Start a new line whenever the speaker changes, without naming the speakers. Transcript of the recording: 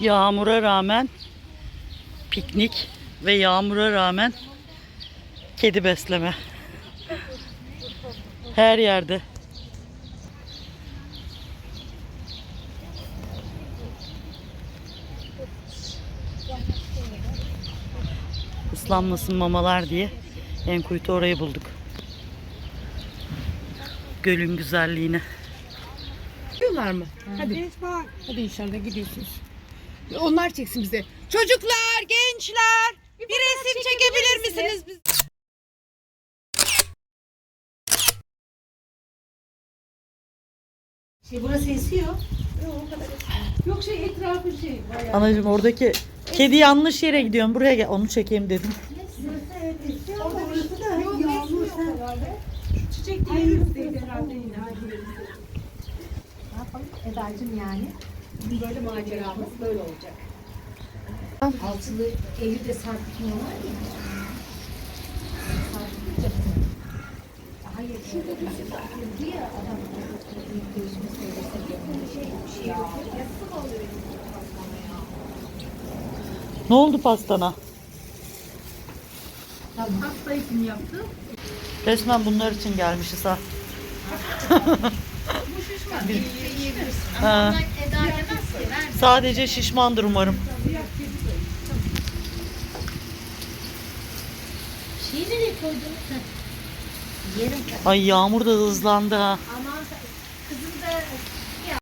Yağmura rağmen piknik ve yağmura rağmen kedi besleme. Her yerde. Islanmasın mamalar diye en kuytu orayı bulduk. Gölün güzelliğine.
Gidiyorlar mı? Hadi. Hadi inşallah gidiyorsunuz. Onlar çeksin bize. Çocuklar, gençler bir resim çekebilir misiniz? Biz...
Şey burası esiyor.
Yok şey etrafı şey bayağı.
Anacığım oradaki kedi yanlış yere gidiyorum. Buraya gel. Onu çekeyim dedim.
Orada burası da hep yağmur sen.
Çiçek diyelim herhalde yine.
Yapalım Eda'cığım yani. Böyle maceramız böyle olacak. Altılı evi de sarkıtmıyorlar ya. Hayır şurada sarkıtıldı ya adam. Gözümü söylese bir şey bir şey yok. Yatsın oluyor.
Ne oldu pastana?
Hastayı kim yaptı?
Resmen bunlar için gelmişiz ha. ha. Sadece şişmandır umarım.
Şeyi nereye koydun sen? Yerim
Ay yağmur da hızlandı ha.